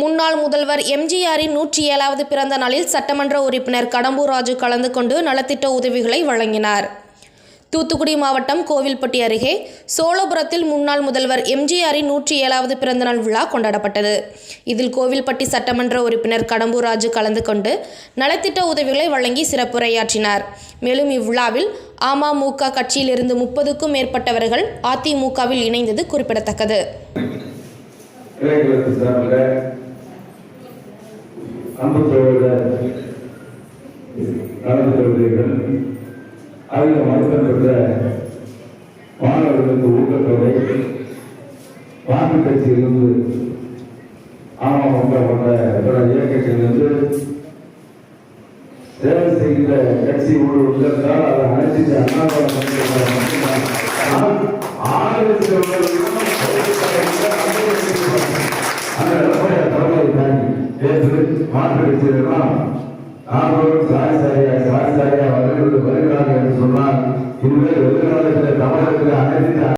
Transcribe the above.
முன்னாள் முதல்வர் எம்ஜிஆரின் நூற்றி ஏழாவது பிறந்த நாளில் சட்டமன்ற உறுப்பினர் கடம்பூர் ராஜு கலந்து கொண்டு நலத்திட்ட உதவிகளை வழங்கினார். தூத்துக்குடி மாவட்டம் கோவில்பட்டி அருகே சோழபுரத்தில் முன்னாள் முதல்வர் எம்ஜிஆரின் நூற்றி ஏழாவது பிறந்தநாள் விழா கொண்டாடப்பட்டது. இதில் கோவில்பட்டி சட்டமன்ற உறுப்பினர் கடம்பூர் ராஜு கலந்து கொண்டு நலத்திட்ட உதவிகளை வழங்கி சிறப்புரையாற்றினார். மேலும் இவ்விழாவில் அமமுக கட்சியிலிருந்து முப்பதுக்கும் மேற்பட்டவர்கள் அதிமுகவில் இணைந்தது குறிப்பிடத்தக்கது. அன்பு சோழர் நடந்து கொள்வீர்கள் அதில் மருத்துவம் பெற்ற மாணவர்களுக்கு ஊக்கத்தொகை மாற்றுக் கட்சியிலிருந்து அமமுக போன்ற பிற இயக்கத்திலிருந்து சேவை செய்கின்ற கட்சி உள்ளிருந்தால் அதை அனைத்து அண்ணாமலை அந்த பேசு மாற்று சாய் சாரியா சாய் சாரியா வருகிறது வருகிறார்கள் என்று சொன்னால் இனிமேல் எதிர்காலத்தில் தமிழகத்தில் அனைத்து